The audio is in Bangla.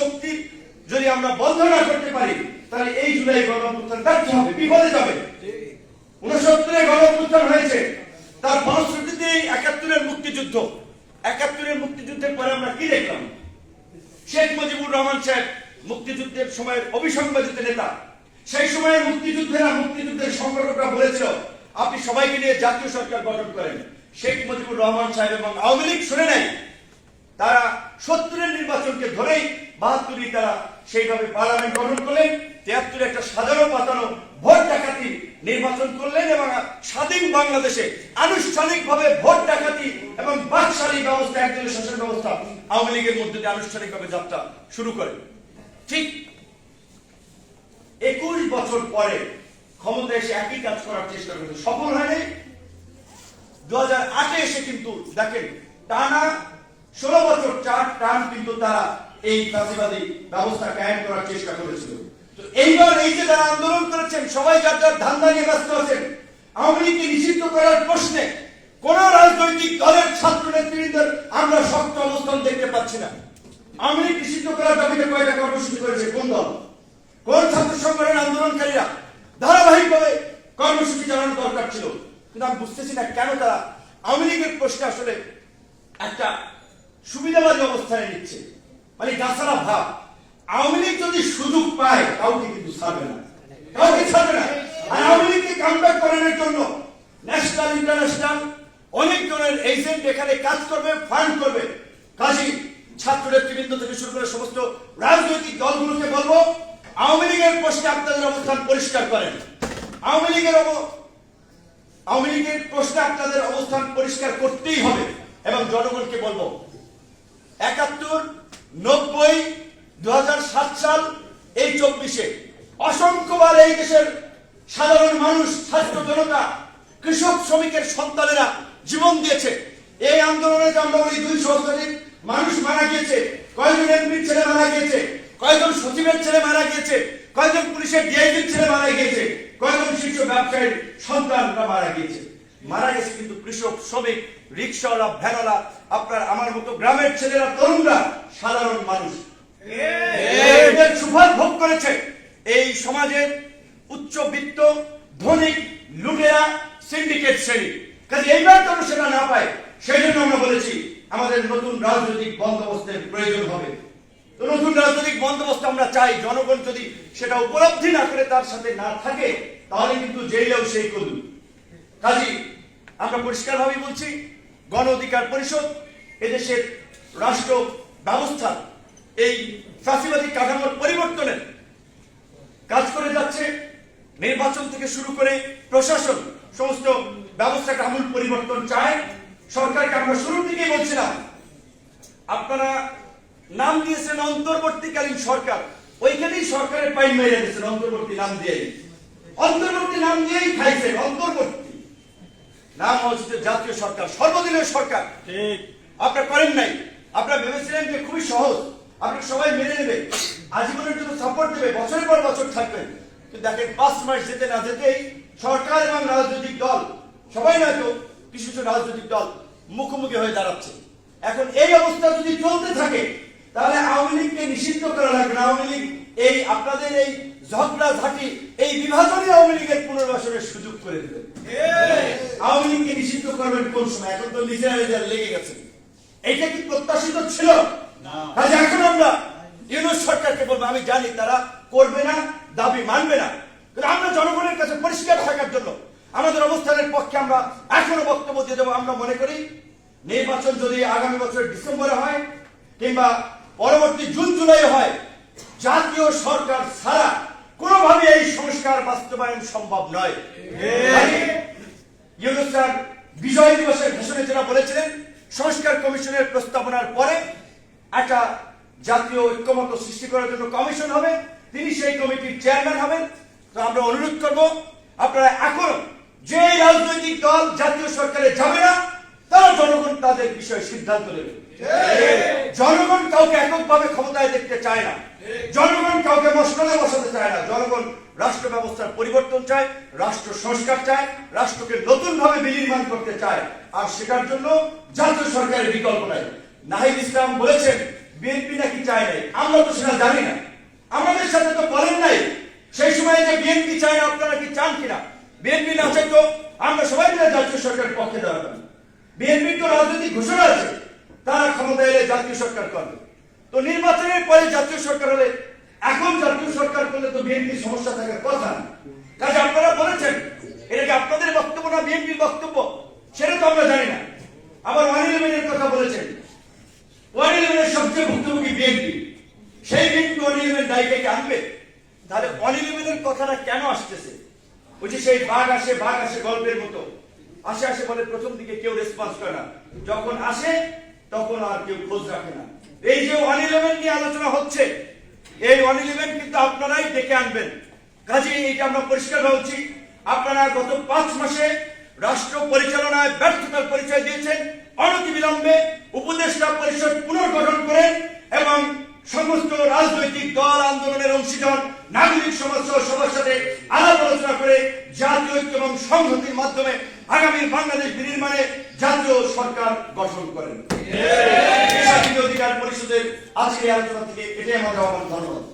শক্তির যদি আমরা বন্ধ না করতে পারি তাহলে এই জুলাই গণপ্রত্যান ব্যর্থ হবে বিপদে যাবে। উনসত্তরে গণপ্রত্যান হয়েছে। তার ফলশ্রুতিতে একাত্তরের মুক্তিযুদ্ধ। একাত্তরের মুক্তিযুদ্ধের পরে আমরা কি দেখলাম? শেখ মুজিবুর রহমান সাহেব মুক্তিযুদ্ধের সময়ের অভিসংবাদিত নেতা। সেই সময়ে মুক্তিযুদ্ধেরা মুক্তিযুদ্ধের সংগঠকরা বলেছিল আপনি সবাইকে নিয়ে জাতীয় সরকার গঠন করেন। শেখ মুজিবুর রহমান সাহেব এবং আওয়ামী লীগ শুনে নেয় তারা সত্তরের নির্বাচনকে ধরেই বাহাত্তরই তারা সেইভাবে পার্লামেন্ট গঠন করলেন তিয়াত্তরে একটা সাধারণ পাতানো ভোট ডাকাতি নির্বাচন করলেন এবং স্বাধীন বাংলাদেশে আনুষ্ঠানিকভাবে ভোট ডাকাতি এবং বাকশালী ব্যবস্থা একজনের শাসন ব্যবস্থা আওয়ামী লীগের মধ্যে দিয়ে আনুষ্ঠানিকভাবে যাত্রা শুরু করে। ঠিক একুশ বছর পরে ক্ষমতা এসে একই কাজ করার চেষ্টা করেছে সফল হয়নি। দু হাজার আটে এসে কিন্তু দেখেন টানা ষোলো বছর চার টান কিন্তু তারা এই ফাঁসিবাদী ব্যবস্থা কায়েম করার চেষ্টা করেছিল। তো এইবার এই যে যারা আন্দোলন করেছেন, সবাই যার যার ধান্দা নিয়ে ব্যস্ত আছেন, আওয়ামী লীগকে নিষিদ্ধ করার প্রশ্নে কোন রাজনৈতিক দলের ছাত্র নেতৃবৃন্দের আমরা শক্ত অবস্থান দেখতে পাচ্ছি না। আওয়ামী লীগ নিষিদ্ধ করার দাবিতে কয়টা কর্মসূচি করেছে? কোন দল? কোন ছাত্র সংগঠনের আন্দোলনকারীরা ধারাবাহিকভাবে কর্মসূচি চালানো দরকার ছিল? কিন্তু আমি বুঝতেছি না কেন তারা আওয়ামী লীগের প্রশ্নে আসলে একটা সুবিধাবাদী অবস্থানে নিচ্ছে। মানে গাছারা ভাব আওয়ামী লীগ যদি সুযোগ পায়, কাউকে কিন্তু ছাড়বে না। কাউকে ছাড়বে না। আর আওয়ামী লীগকে কামব্যাক করানোর জন্য ন্যাশনাল ইন্টারন্যাশনাল অনেক জনের এজেন্ট এখানে কাজ করবে ফান্ড করবে। কাজী ছাত্র নেতৃবৃন্দ থেকে শুরু করে সমস্ত রাজনৈতিক দলগুলোকে বলব, আওয়ামী লীগের প্রশ্নে আপনাদের অবস্থান পরিষ্কার করেন। আওয়ামী লীগের আওয়ামী লীগের প্রশ্নে আপনাদের অবস্থান পরিষ্কার করতেই হবে। এবং জনগণকে বলব একাত্তর, নব্বই দু সাল, এই চব্বিশে। অসংখ্যবার এই দেশের সাধারণ মানুষ ছাত্র জনতা, কৃষক, শ্রমিকের সন্তানেরা জীবন দিয়েছে। এই আন্দোলনে আমরা বলি দুই সহস্রাধিক মানুষ মারা গিয়েছে কয়েকজন এমপির ছেলে মারা গিয়েছে কয়েকজন সচিবের ছেলে মারা গিয়েছে কয়েকজন পুলিশের ডিআইজির ছেলে মারা গিয়েছে কয়েকজন শীর্ষ ব্যবসায়ীর সন্তানরা মারা গিয়েছে। মারা গেছে কিন্তু কৃষক, শ্রমিক, রিক্সাওয়ালা, ভ্যানওয়ালা, আপনার আমার মতো গ্রামের ছেলেরা, তরুণরা, সাধারণ মানুষ। সুফল ভোগ করেছে, এই সমাজের উচ্চবিত্ত ধনিক লুটেরা সিন্ডিকেট শ্রেণি। কাজে এইবার যেন সেটা না পায়, সেই জন্য আমরা বলেছি, আমাদের নতুন রাজনৈতিক বন্দোবস্তের প্রয়োজন হবে। তো নতুন রাজনৈতিক বন্দোবস্ত আমরা চাই, জনগণ যদি সেটা উপলব্ধি না করে তার সাথে না থাকে, তাহলে কিন্তু জেলেও সেই কদু কাজী আমরা পরিষ্কারভাবে বলছি, গণ অধিকার পরিষদ এদেশের রাষ্ট্র ব্যবস্থা এই ফাঁসিবাদী কাঠামোর পরিবর্তনের কাজ করে যাচ্ছে। নির্বাচন থেকে শুরু করে প্রশাসন সমস্ত ব্যবস্থাকে আমূল পরিবর্তন চায়। সরকারকে আমরা শুরুর দিকেই বলছিলাম আপনারা নাম দিয়েছেন অন্তর্বর্তীকালীন সরকার। ওইখানেই সরকারের পাইন মেরে দিয়েছেন অন্তর্বর্তী নাম দিয়ে অন্তর্বর্তী নাম দিয়েই খাইছেন, অন্তর্বর্তী। নাম হচ্ছে জাতীয় সরকার সর্বদিনের সরকার। ঠিক। আপনারা করেন নাই। আপনারা ভেবেছিলেন যে খুবই সহজ। আপনারা সবাই মেনে নেবে। আজীবনের জন্য সাপোর্ট দেবে বছরের পর বছর থাকবেন কিন্তু দেখেন পাঁচ মাস যেতে না যেতেই সরকার এবং রাজনৈতিক দল সবাই নয়তো কিছু কিছু রাজনৈতিক দল মুখোমুখি হয়ে দাঁড়াচ্ছে। এখন এই অবস্থা যদি চলতে থাকে তাহলে আওয়ামী লীগকে নিষিদ্ধ করা লাগবে আওয়ামী লীগ এই আপনাদের এই ঝগড়া ঝাঁটি এই বিভাজনই আওয়ামী লীগের পুনর্বাসনের সুযোগ করে দেবে আওয়ামী লীগকে নিষিদ্ধ করবেন কোন সময়? এখন তো নিজেরা নিজেরা লেগে গেছে। এইটা কি প্রত্যাশিত ছিল? না। কাজে এখন আমরা ইউনুস সরকারকে বলব আমি জানি তারা করবে না দাবি মানবে না। কিন্তু আমরা জনগণের কাছে পরিষ্কার থাকার জন্য আমাদের অবস্থানের পক্ষে আমরা এখনও বক্তব্য দিয়ে দেবো। আমরা মনে করি নির্বাচন যদি আগামী বছর ডিসেম্বরে হয় কিংবা পরবর্তী জুন জুলাই হয় জাতীয় সরকার ছাড়া বাস্তবায়ন সম্ভব নয়। বিজয় দিবসের ভাষণে যেটা বলেছিলেন, সংস্কার কমিশনের প্রস্তাবনার পরে একটা জাতীয় ঐক্যমত সৃষ্টি করার জন্য কমিশন হবে, তিনি সেই কমিটির চেয়ারম্যান হবেন। তো আমরা অনুরোধ করব, আপনারা এখন যে রাজনৈতিক দল জাতীয় সরকারে যাবে না তারা জনগণ তাদের বিষয়ে সিদ্ধান্ত নেবে। জনগণ কাউকে এককভাবে ক্ষমতায় দেখতে চায় না। জনগণ কাউকে মশলে বসাতে চায় না। জনগণ রাষ্ট্র ব্যবস্থার পরিবর্তন চায় রাষ্ট্র সংস্কার চায় রাষ্ট্রকে নতুন ভাবে বিনির্মাণ করতে চায়। আর সেটার জন্য জাতীয় সরকারের বিকল্প নাই। নাহিদ ইসলাম বলেছেন বিএনপি নাকি চায় নাই? আমরা তো সেটা জানি না। আমাদের সাথে তো বলেন নাই। সেই সময় যে বিএনপি চায় না আপনারা কি চান কিনা? বিএনপি না চাই তো আমরা সবাই মিলে জাতীয় সরকারের পক্ষে দাঁড়াবেন বিএনপির তো রাজনৈতিক ঘোষণা আছে। তারা ক্ষমতা এলে জাতীয় সরকার করবে। তো নির্বাচনের পরে জাতীয় সরকার হলে এখন জাতীয় সরকার করলে তো বিএনপির সমস্যা থাকার কথা কাজে আপনারা বলেছেন, এটা কি আপনাদের বক্তব্য না বিএনপির বক্তব্য? সেটা তো আমরা জানি না। আবার ওয়ান ইলেভেনের কথা বলেছেন। ওয়ান ইলেভেনের সবচেয়ে ভুক্তভোগী বিএনপি। সেই বিএনপি ওয়ান ইলেভেন দায়িত্বকে আনবে? তাহলে ওয়ান ইলেভেনের কথাটা কেন আসতেছে? যে সেই বাঘ আসে বাঘ আসে গল্পের মতো। আসে আসে বলে প্রথম দিকে কেউ রেসপন্স করে না। যখন আসে, তখন আর কেউ খোঁজ রাখে না। এই যে ওয়ান ইলেভেন নিয়ে আলোচনা হচ্ছে, এই ওয়ান ইলেভেন কিন্তু আপনারাই ডেকে আনবেন। কাজে এটা আমরা পরিষ্কার বলছি আপনারা গত পাঁচ মাসে রাষ্ট্র পরিচালনায় ব্যর্থতার পরিচয় দিয়েছেন, অনতিবিলম্বে উপদেষ্টা পরিষদ পুনর্গঠন করেন এবং সমস্ত রাজনৈতিক দল আন্দোলনের অংশীদার নাগরিক সমাজ সহ সবার সাথে আলাপ আলোচনা করে জাতীয় ঐক্য এবং সংহতির মাধ্যমে আগামী বাংলাদেশ বিনির্মাণে জাতীয় সরকার গঠন করেন। অধিকার পরিষদের আজকে আলোচনা থেকে এটাই আমাদের আহ্বান। ধন্যবাদ।